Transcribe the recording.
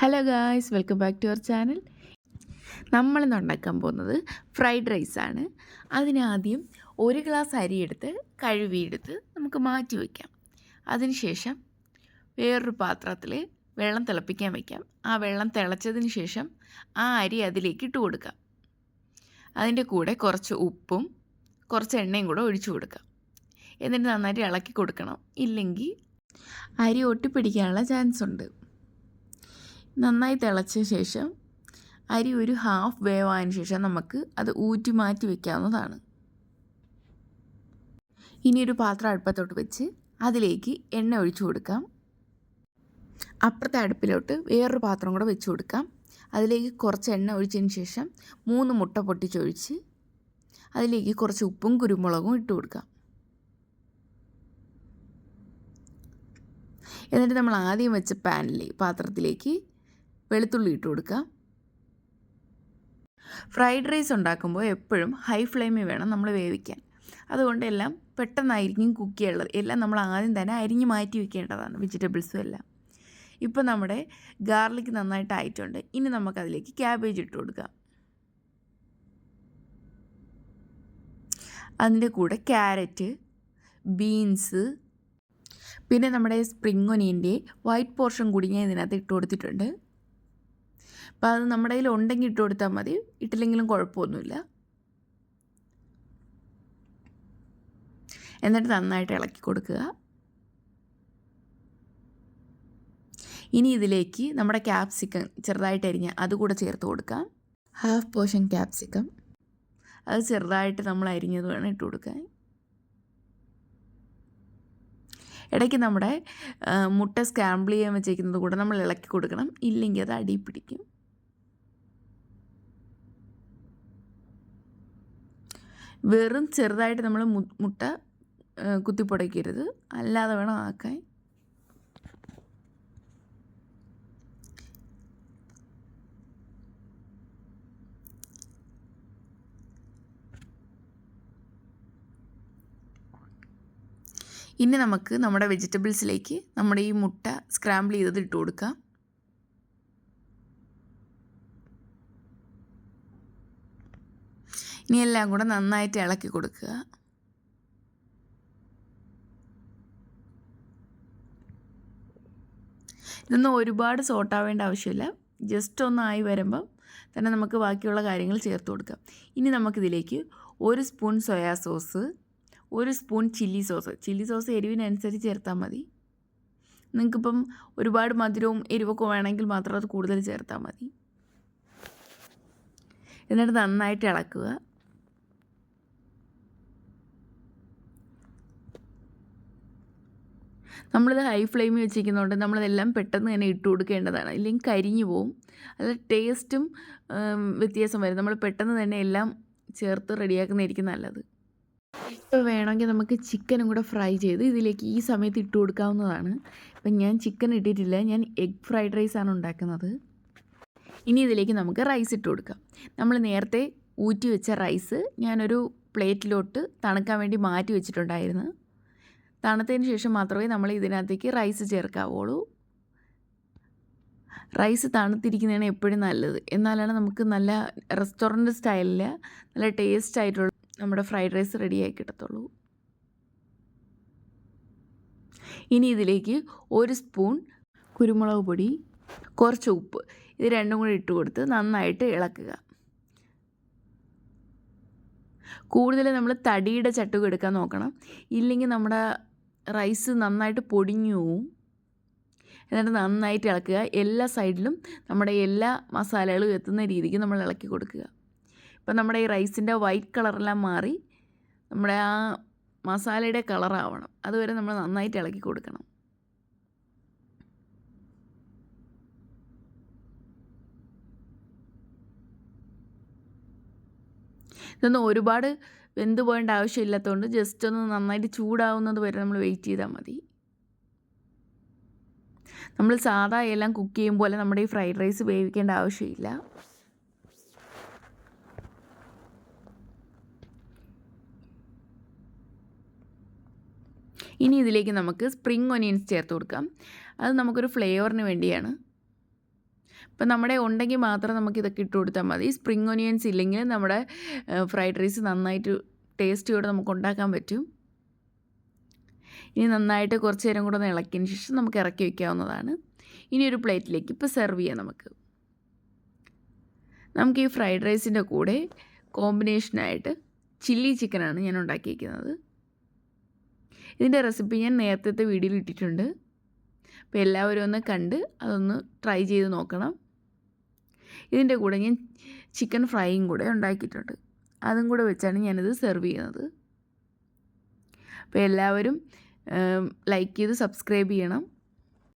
Hello guys welcome back to our channel നമ്മളിന്ന് ഉണ്ടാക്കാൻ പോകുന്നത് ഫ്രൈഡ് റൈസാണ് അതിനാദ്യം ഒരു ഗ്ലാസ് അരിയെടുത്ത് കഴുകിയെടുത്ത് നമുക്ക് മാറ്റി വയ്ക്കാം അതിനുശേഷം വേറൊരു പാത്രത്തിൽ വെള്ളം തിളപ്പിക്കാൻ വയ്ക്കാം ആ വെള്ളം തിളച്ചതിന് ശേഷം ആ അരി അതിലേക്ക് ഇട്ട് കൊടുക്കാം. അതിന്റെ കൂടെ കുറച്ച് ഉപ്പും കുറച്ച് എണ്ണയും കൂടെ ഒഴിച്ചു കൊടുക്കാം. എന്നിട്ട് നന്നായിട്ട് ഇളക്കി കൊടുക്കണം. ഇല്ലെങ്കിൽ അരി ഒട്ടിപ്പിടിക്കാനുള്ള ചാൻസ് ഉണ്ട്. നന്നായി തിളച്ച ശേഷം അരി ഒരു ഹാഫ് വേവായതിനു ശേഷം നമുക്ക് അത് ഊറ്റി മാറ്റി വയ്ക്കാവുന്നതാണ് ഇനി ഒരു പാത്രം അടുപ്പത്തോട്ട് വെച്ച് അതിലേക്ക് എണ്ണ ഒഴിച്ചു കൊടുക്കാം. അപ്പുറത്തെ അടുപ്പിലോട്ട് വേറൊരു പാത്രം കൂടെ വെച്ച് കൊടുക്കാം. അതിലേക്ക് കുറച്ച് എണ്ണ ഒഴിച്ചതിന് ശേഷം മൂന്ന് മുട്ട പൊട്ടിച്ചൊഴിച്ച് അതിലേക്ക് കുറച്ച് ഉപ്പും കുരുമുളകും ഇട്ട് കൊടുക്കാം. എന്നിട്ട് നമ്മൾ ആദ്യം വെച്ച പാനിലേക്ക് പാത്രത്തിലേക്ക് വെളുത്തുള്ളി ഇട്ട് കൊടുക്കുക ഫ്രൈഡ് റൈസ് ഉണ്ടാക്കുമ്പോൾ എപ്പോഴും ഹൈ ഫ്ലെയിമിൽ വേണം നമ്മൾ വേവിക്കാൻ. അതുകൊണ്ട് എല്ലാം പെട്ടെന്നായിരിക്കും കുക്ക് ചെയ്യാനുള്ളത് എല്ലാം നമ്മൾ ആദ്യം തന്നെ അരിഞ്ഞ് മാറ്റി വയ്ക്കേണ്ടതാണ് വെജിറ്റബിൾസും എല്ലാം. ഇപ്പോൾ നമ്മുടെ ഗാർലിക് നന്നായിട്ട് ആയിട്ടുണ്ട്. ഇനി നമുക്കതിലേക്ക് ക്യാബേജ് ഇട്ട് കൊടുക്കാം. അതിന്റെ കൂടെ ക്യാരറ്റ് ബീൻസ് പിന്നെ നമ്മുടെ സ്പ്രിംഗ് ഒനിയന്റെ വൈറ്റ് പോർഷൻ കൂടി ഞാൻ ഇതിനകത്ത് ഇട്ട് കൊടുത്തിട്ടുണ്ട്. അപ്പോൾ അത് നമ്മുടെ കയ്യിൽ ഉണ്ടെങ്കിൽ ഇട്ട് കൊടുത്താൽ മതി. ഇട്ടില്ലെങ്കിലും കുഴപ്പമൊന്നുമില്ല. എന്നിട്ട് നന്നായിട്ട് ഇളക്കി കൊടുക്കുക. ഇനി ഇതിലേക്ക് നമ്മുടെ ക്യാപ്സിക്കം ചെറുതായിട്ട് അരിഞ്ഞ അതുകൂടെ ചേർത്ത് കൊടുക്കാം ഹാഫ് പോർഷൻ ക്യാപ്സിക്കം അത് ചെറുതായിട്ട് നമ്മൾ അരിഞ്ഞത് വേണം ഇട്ട് കൊടുക്കാൻ. ഇടയ്ക്ക് നമ്മുടെ മുട്ട സ്കാമ്പിൾ ചെയ്യാൻ വെച്ചേക്കുന്നത് കൂടെ നമ്മൾ ഇളക്കി കൊടുക്കണം. ഇല്ലെങ്കിൽ അത് അടി പിടിക്കും. വെറും ചെറുതായിട്ട് നമ്മൾ മുട്ട കുത്തിപ്പൊടയ്ക്കരുത് അല്ലാതെ വേണം ആക്കാൻ. ഇനി നമുക്ക് നമ്മുടെ വെജിറ്റബിൾസിലേക്ക് നമ്മുടെ ഈ മുട്ട സ്ക്രാമ്പിൾ ചെയ്തത് ഇട്ട് കൊടുക്കാം. ഇനി എല്ലാം കൂടെ നന്നായിട്ട് ഇളക്കി കൊടുക്കുക. ഇതൊന്നും ഒരുപാട് സോട്ടാവേണ്ട ആവശ്യമില്ല. ജസ്റ്റ് ഒന്നായി വരുമ്പം തന്നെ നമുക്ക് ബാക്കിയുള്ള കാര്യങ്ങൾ ചേർത്ത് കൊടുക്കാം. ഇനി നമുക്കിതിലേക്ക് ഒരു സ്പൂൺ സോയാ സോസ് ഒരു spoon chilli sauce. Chilli sauce എരിവിനനുസരിച്ച് ചേർത്താൽ മതി. നിങ്ങൾക്കിപ്പം ഒരുപാട് മധുരവും എരിവൊക്കെ വേണമെങ്കിൽ മാത്രം അത് കൂടുതൽ ചേർത്താൽ മതി. എന്നിട്ട് നന്നായിട്ട് ഇളക്കുക. നമ്മളിത് ഹൈ ഫ്ലെയിമിൽ വെച്ചിരിക്കുന്നതുകൊണ്ട് നമ്മളതെല്ലാം പെട്ടെന്ന് തന്നെ ഇട്ട് കൊടുക്കേണ്ടതാണ്. ഇല്ലെങ്കിൽ കരിഞ്ഞു പോവും. അത് ടേസ്റ്റും വ്യത്യാസം വരും. നമ്മൾ പെട്ടെന്ന് തന്നെ എല്ലാം ചേർത്ത് റെഡിയാക്കുന്നതായിരിക്കും നല്ലത്. ഇപ്പോൾ വേണമെങ്കിൽ നമുക്ക് ചിക്കനും കൂടെ ഫ്രൈ ചെയ്ത് ഇതിലേക്ക് ഈ സമയത്ത് ഇട്ട് കൊടുക്കാവുന്നതാണ്. ഇപ്പം ഞാൻ ചിക്കൻ ഇട്ടിട്ടില്ല. ഞാൻ എഗ് ഫ്രൈഡ് റൈസാണ് ഉണ്ടാക്കുന്നത്. ഇനി ഇതിലേക്ക് നമുക്ക് റൈസ് ഇട്ട് കൊടുക്കാം. നമ്മൾ നേരത്തെ ഊറ്റി വെച്ച റൈസ് ഞാനൊരു പ്ലേറ്റിലോട്ട് തണുക്കാൻ വേണ്ടി മാറ്റി വെച്ചിട്ടുണ്ടായിരുന്നു. തണുത്തതിന് ശേഷം മാത്രമേ നമ്മൾ ഇതിനകത്തേക്ക് റൈസ് ചേർക്കാവുള്ളൂ. റൈസ് തണുത്തിരിക്കുന്നതാണ് എപ്പോഴും നല്ലത്. എന്നാലാണ് നമുക്ക് നല്ല റെസ്റ്റോറന്റ് സ്റ്റൈലിൽ നല്ല ടേസ്റ്റ് ആയിട്ടുള്ള നമ്മുടെ ഫ്രൈഡ് റൈസ് റെഡിയായി കിട്ടത്തുള്ളൂ. ഇനി ഇതിലേക്ക് ഒരു സ്പൂൺ കുരുമുളക് പൊടി കുറച്ച് ഉപ്പ്. ഇത് രണ്ടും കൂടി ഇട്ട് കൊടുത്ത് നന്നായിട്ട് ഇളക്കുക. കൂടുതൽ നമ്മൾ തടിയുടെ ചട്ടുക എടുക്കാൻ നോക്കണം. ഇല്ലെങ്കിൽ നമ്മുടെ റൈസ് നന്നായിട്ട് പൊടിഞ്ഞു പോവും. എന്നിട്ട് നന്നായിട്ട് ഇളക്കുക. എല്ലാ സൈഡിലും നമ്മുടെ എല്ലാ മസാലകളും എത്തുന്ന രീതിക്ക് നമ്മൾ ഇളക്കി കൊടുക്കുക. ഇപ്പം നമ്മുടെ ഈ റൈസിന്റെ വൈറ്റ് കളറെല്ലാം മാറി നമ്മുടെ ആ മസാലയുടെ കളറാവണം അതുവരെ നമ്മൾ നന്നായിട്ട് ഇളക്കി കൊടുക്കണം. ഇതൊന്നും ഒരുപാട് വെന്ത് പോകേണ്ട ആവശ്യമില്ലാത്തതുകൊണ്ട് ജസ്റ്റ് ഒന്ന് നന്നായിട്ട് ചൂടാവുന്നത് വരെ നമ്മൾ വെയിറ്റ് ചെയ്താൽ മതി. നമ്മൾ സാധാ എല്ലാം കുക്ക് ചെയ്യും പോലെ നമ്മുടെ ഈ ഫ്രൈഡ് റൈസ് വേവിക്കേണ്ട ആവശ്യമില്ല. ഇനി ഇതിലേക്ക് നമുക്ക് സ്പ്രിങ് ഒനിയൻസ് ചേർത്ത് കൊടുക്കാം. അത് നമുക്കൊരു ഫ്ലേവറിന് വേണ്ടിയാണ്. ഇപ്പം നമ്മുടെ ഉണ്ടെങ്കിൽ മാത്രം നമുക്ക് ഇതൊക്കെ ഇട്ട് കൊടുത്താൽ മതി. സ്പ്രിങ് ഒനിയൻസ് ഇല്ലെങ്കിൽ നമ്മുടെ ഫ്രൈഡ് റൈസ് നന്നായിട്ട് ടേസ്റ്റിയോടെ നമുക്ക് ഉണ്ടാക്കാൻ പറ്റും. ഇനി നന്നായിട്ട് കുറച്ച് നേരം കൂടെ ഒന്ന് ഇളക്കിയതിന് ശേഷം നമുക്ക് ഇറക്കി വയ്ക്കാവുന്നതാണ് ഇനി ഒരു പ്ലേറ്റിലേക്ക് ഇപ്പോൾ സെർവ് ചെയ്യാം നമുക്ക്. നമുക്ക് ഈ ഫ്രൈഡ് റൈസിന്റെ കൂടെ കോമ്പിനേഷനായിട്ട് ചില്ലി ചിക്കനാണ് ഞാൻ ഉണ്ടാക്കിയിരിക്കുന്നത് ഇതിന്റെ റെസിപ്പി ഞാൻ നേരത്തെ വീഡിയോയിൽ ഇട്ടിട്ടുണ്ട്. അപ്പോൾ എല്ലാവരും ഒന്ന് കണ്ട് അതൊന്ന് ട്രൈ ചെയ്ത് നോക്കണം. ഇതിന്റെ കൂടെ ഞാൻ ചിക്കൻ ഫ്രൈയും കൂടെ ഉണ്ടാക്കിയിട്ടുണ്ട്. അതും കൂടെ വെച്ചാണ് ഞാനിത് സെർവ് ചെയ്യുന്നത്. അപ്പോൾ എല്ലാവരും ലൈക്ക് ചെയ്ത് സബ്സ്ക്രൈബ് ചെയ്യണം.